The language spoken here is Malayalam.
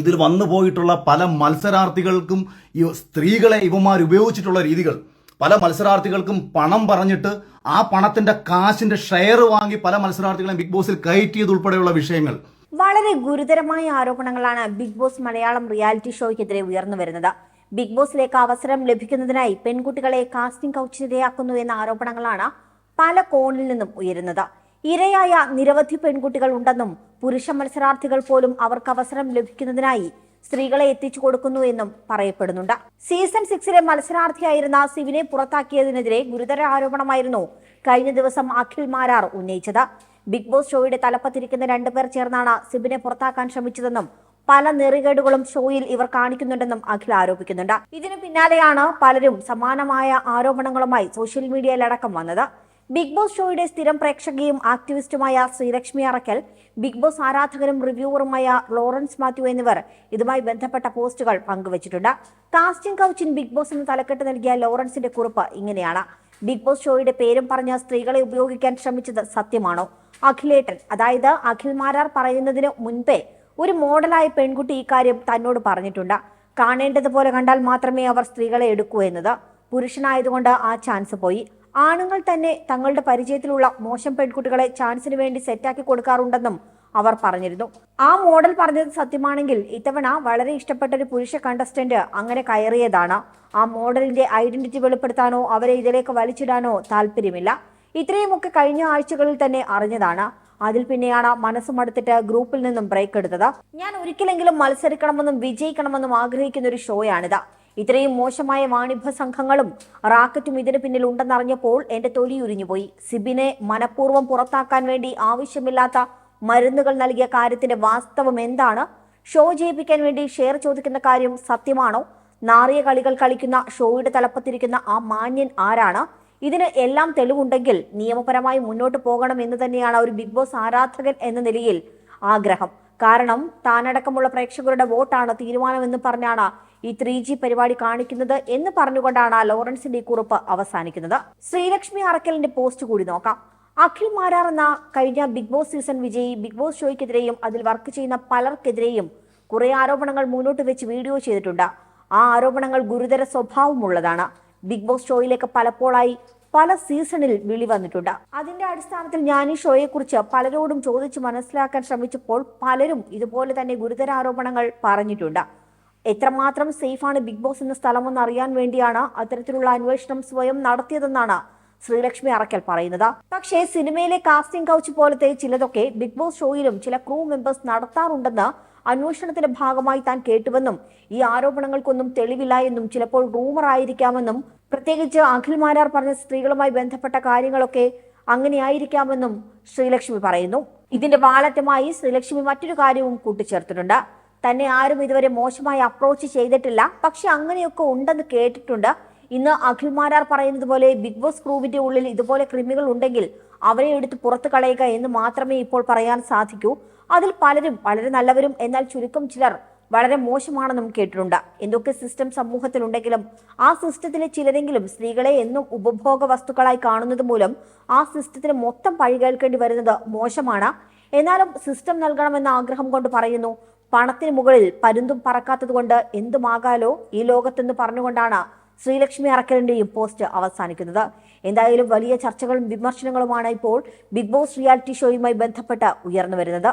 ഇതിൽ വന്നു പോയിട്ടുള്ള പല മത്സരാർത്ഥികൾക്കും ഈ സ്ത്രീകളെ ഇവന്മാർ ഉപയോഗിച്ചിട്ടുള്ള രീതികൾ. പല മത്സരാർത്ഥികൾക്കും പണം പറഞ്ഞിട്ട് ആ പണത്തിന്റെ കാശിന്റെ ഷെയർ വാങ്ങി പല മത്സരാർത്ഥികളെ ബിഗ് ബോസിൽ കയറ്റിയത് ഉൾപ്പെടെയുള്ള വിഷയങ്ങൾ. വളരെ ഗുരുതരമായ ആരോപണങ്ങളാണ് ബിഗ് ബോസ് മലയാളം റിയാലിറ്റി ഷോയ്ക്കെതിരെ ഉയർന്നു വരുന്നത്. ബിഗ് ബോസിലേക്ക് അവസരം ലഭിക്കുന്നതിനായി പെൺകുട്ടികളെ കാസ്റ്റിംഗ് കൗച്ചിരയാക്കുന്നു എന്ന ആരോപണങ്ങളാണ് പല കോണിൽ നിന്നും ഉയരുന്നത്. ഇരയായ നിരവധി പെൺകുട്ടികൾ ഉണ്ടെന്നും പുരുഷ മത്സരാർത്ഥികൾ പോലും അവർക്ക് അവസരം ലഭിക്കുന്നതിനായി സ്ത്രീകളെ എത്തിച്ചു കൊടുക്കുന്നു എന്നും പറയപ്പെടുന്നുണ്ട്. സീസൺ സിക്സിലെ മത്സരാർത്ഥിയായിരുന്ന സിവിനെ പുറത്താക്കിയതിനെതിരെ ഗുരുതര ആരോപണമായിരുന്നു കഴിഞ്ഞ ദിവസം അഖിൽ മാരാർ ഉന്നയിച്ചത്. ബിഗ് ബോസ് ഷോയുടെ തലപ്പത്തിരിക്കുന്ന രണ്ടുപേർ ചേർന്നാണ് സിബിനെ പുറത്താക്കാൻ ശ്രമിച്ചതെന്നും പല നെറികേടുകളും ഷോയിൽ ഇവർ കാണിക്കുന്നുണ്ടെന്നും അഖിൽ ആരോപിക്കുന്നുണ്ട്. ഇതിനു പിന്നാലെയാണ് പലരും സമാനമായ ആരോപണങ്ങളുമായി സോഷ്യൽ മീഡിയയിലടക്കം വന്നത്. ബിഗ് ബോസ് ഷോയുടെ സ്ഥിരം പ്രേക്ഷകയും ആക്ടിവിസ്റ്റുമായ ശ്രീലക്ഷ്മി അറക്കൽ ബിഗ് ബോസ് ആരാധകരും റിവ്യൂവറുമായ ലോറൻസ് മാത്യു എന്നിവർ ഇതുമായി ബന്ധപ്പെട്ട പോസ്റ്റുകൾ പങ്കുവച്ചിട്ടുണ്ട്. കാസ്റ്റിംഗ് കൗച്ചിൻ ബിഗ് ബോസ് എന്ന് തലക്കെട്ട് നൽകിയ ലോറൻസിന്റെ കുറിപ്പ് ഇങ്ങനെയാണ്. ബിഗ് ബോസ് ഷോയുടെ പേരും പറഞ്ഞ സ്ത്രീകളെ ഉപയോഗിക്കാൻ ശ്രമിച്ചത് സത്യമാണോ? അഖിലേട്ടൻ അതായത് അഖിൽ മാരാർ പറയുന്നതിന് മുൻപേ ഒരു മോഡലായ പെൺകുട്ടി ഇക്കാര്യം തന്നോട് പറഞ്ഞിട്ടുണ്ട്. കാണേണ്ടതുപോലെ കണ്ടാൽ മാത്രമേ അവർ സ്ത്രീകളെ എടുക്കൂ എന്നത്. പുരുഷനായതുകൊണ്ട് ആ ചാൻസ് പോയി. ആണുങ്ങൾ തന്നെ തങ്ങളുടെ പരിചയത്തിലുള്ള മോശം പെൺകുട്ടികളെ ചാൻസിന് വേണ്ടി സെറ്റാക്കി കൊടുക്കാറുണ്ടെന്നും അവർ പറഞ്ഞിരുന്നു. ആ മോഡൽ പറഞ്ഞത് സത്യമാണെങ്കിൽ ഇത്തവണ വളരെ ഇഷ്ടപ്പെട്ട ഒരു പുരുഷ കണ്ടസ്റ്റന്റ് അങ്ങനെ കയറിയതാണ്. ആ മോഡലിന്റെ ഐഡന്റിറ്റി വെളിപ്പെടുത്താനോ അവരെ ഇതിലേക്ക് വലിച്ചിടാനോ താല്പര്യമില്ല. ഇത്രയുമൊക്കെ കഴിഞ്ഞ ആഴ്ചകളിൽ തന്നെ അറിഞ്ഞതാണ്. അതിൽ പിന്നെയാണ് മനസ്സ് മടുത്തിട്ട് ഗ്രൂപ്പിൽ നിന്നും ബ്രേക്ക് എടുത്തത്. ഞാൻ ഒരിക്കലെങ്കിലും മത്സരിക്കണമെന്നും വിജയിക്കണമെന്നും ആഗ്രഹിക്കുന്ന ഒരു ഷോയാണിത് ഇത്രയും മോശമായ വാണിഭ സംഘങ്ങളും റാക്കറ്റും ഇതിന് പിന്നിൽ ഉണ്ടെന്നറിഞ്ഞപ്പോൾ എന്റെ തൊലി ഉരിഞ്ഞുപോയി. സിബിനെ മനഃപൂർവം പുറത്താക്കാൻ വേണ്ടി ആവശ്യമില്ലാത്ത മരുന്നുകൾ നൽകിയ കാര്യത്തിന്റെ വാസ്തവം എന്താണ്? ഷോ ജയിപ്പിക്കാൻ വേണ്ടി ഷെയർ ചോദിക്കുന്ന കാര്യം സത്യമാണോ? നാറിയ കളികൾ കളിക്കുന്ന ഷോയുടെ തലപ്പത്തിരിക്കുന്ന ആ മാന്യൻ ആരാണ്? ഇതിന് എല്ലാം തെളിവുണ്ടെങ്കിൽ നിയമപരമായി മുന്നോട്ട് പോകണം എന്ന് തന്നെയാണ് ഒരു ബിഗ് ബോസ് ആരാധകൻ എന്ന നിലയിൽ ആഗ്രഹം. കാരണം താനടക്കമുള്ള പ്രേക്ഷകരുടെ വോട്ടാണ് തീരുമാനമെന്ന് പറഞ്ഞാണ് ഈ ത്രീ ജി പരിപാടി കാണിക്കുന്നത് എന്ന് പറഞ്ഞുകൊണ്ടാണ് ലോറൻസിന്റെ ഈ കുറിപ്പ് അവസാനിക്കുന്നത്. ശ്രീലക്ഷ്മി അറക്കലിന്റെ പോസ്റ്റ് കൂടി നോക്കാം. അഖിൽ മാരാർ എന്ന കഴിഞ്ഞ ബിഗ് ബോസ് സീസൺ വിജയി ബിഗ് ബോസ് ഷോയ്ക്കെതിരെയും അതിൽ വർക്ക് ചെയ്യുന്ന പലർക്കെതിരെയും കുറെ ആരോപണങ്ങൾ മുന്നോട്ട് വെച്ച് വീഡിയോ ചെയ്തിട്ടുണ്ട്. ആ ആരോപണങ്ങൾ ഗുരുതര സ്വഭാവമുള്ളതാണ്. ബിഗ് ബോസ് ഷോയിലേക്ക് പലപ്പോഴായി പല സീസണിൽ വിളി വന്നിട്ടുണ്ട്. അതിന്റെ അടിസ്ഥാനത്തിൽ ഞാൻ ഈ ഷോയെ കുറിച്ച് പലരോടും ചോദിച്ചു മനസ്സിലാക്കാൻ ശ്രമിച്ചപ്പോൾ പലരും ഇതുപോലെ തന്നെ ഗുരുതര ആരോപണങ്ങൾ പറഞ്ഞിട്ടുണ്ട്. എത്രമാത്രം സേഫാണ് ബിഗ് ബോസ് എന്ന സ്ഥലമെന്ന് അറിയാൻ വേണ്ടിയാണ് അത്തരത്തിലുള്ള അന്വേഷണം സ്വയം നടത്തിയതെന്നാണ് ശ്രീലക്ഷ്മി അറക്കൽ പറയുന്നത്. പക്ഷേ സിനിമയിലെ കാസ്റ്റിംഗ് കൗച്ച് പോലത്തെ ചിലതൊക്കെ ബിഗ് ബോസ് ഷോയിലും ചില ക്രൂ മെമ്പേഴ്സ് നടത്താറുണ്ടെന്ന് അന്വേഷണത്തിന്റെ ഭാഗമായി താൻ കേട്ടുവെന്നും ഈ ആരോപണങ്ങൾക്കൊന്നും തെളിവില്ല എന്നും ചിലപ്പോൾ റൂമർ ആയിരിക്കാമെന്നും പ്രത്യേകിച്ച് അഖിൽമാരാർ പറഞ്ഞ സ്ത്രീകളുമായി ബന്ധപ്പെട്ട കാര്യങ്ങളൊക്കെ അങ്ങനെയായിരിക്കാമെന്നും ശ്രീലക്ഷ്മി പറയുന്നു. ഇതിന്റെ വാലറ്റമായി ശ്രീലക്ഷ്മി മറ്റൊരു കാര്യവും കൂട്ടിച്ചേർത്തിട്ടുണ്ട്. തന്നെ ആരും ഇതുവരെ മോശമായി അപ്രോച്ച് ചെയ്തിട്ടില്ല. പക്ഷെ അങ്ങനെയൊക്കെ ഉണ്ടെന്ന് കേട്ടിട്ടുണ്ട്. ഇന്ന് അഖിൽമാരാർ പറയുന്നത് പോലെ ബിഗ് ബോസ് ക്രൂവിന്റെ ഉള്ളിൽ ഇതുപോലെ കൃമികൾ ഉണ്ടെങ്കിൽ അവരെ എടുത്ത് പുറത്തു കളയുക എന്ന് മാത്രമേ ഇപ്പോൾ പറയാൻ സാധിക്കൂ. അതിൽ പലരും വളരെ നല്ലവരും എന്നാൽ ചുരുക്കം ചിലർ വളരെ മോശമാണെന്നും കേട്ടിട്ടുണ്ട്. എന്തൊക്കെ സിസ്റ്റം സമൂഹത്തിലുണ്ടെങ്കിലും ആ സിസ്റ്റത്തിലെ ചിലരെങ്കിലും സ്ത്രീകളെ എന്നും ഉപഭോഗ വസ്തുക്കളായി കാണുന്നത് മൂലം ആ സിസ്റ്റത്തിന് മൊത്തം പഴി കേൾക്കേണ്ടി വരുന്നത് മോശമാണ്. എന്നാലും സിസ്റ്റം നൽകണമെന്ന ആഗ്രഹം കൊണ്ട് പറയുന്നു പണത്തിന് മുകളിൽ പരുന്തും പറക്കാത്തത് കൊണ്ട് എന്തുമാകാലോ ഈ ലോകത്തെന്ന് പറഞ്ഞുകൊണ്ടാണ് ശ്രീലക്ഷ്മി അറക്കലിന്റെയും പോസ്റ്റ് അവസാനിക്കുന്നത്. എന്തായാലും വലിയ ചർച്ചകളും വിമർശനങ്ങളുമാണ് ഇപ്പോൾ ബിഗ് ബോസ് റിയാലിറ്റി ഷോയുമായി ബന്ധപ്പെട്ട് ഉയർന്നു വരുന്നത്.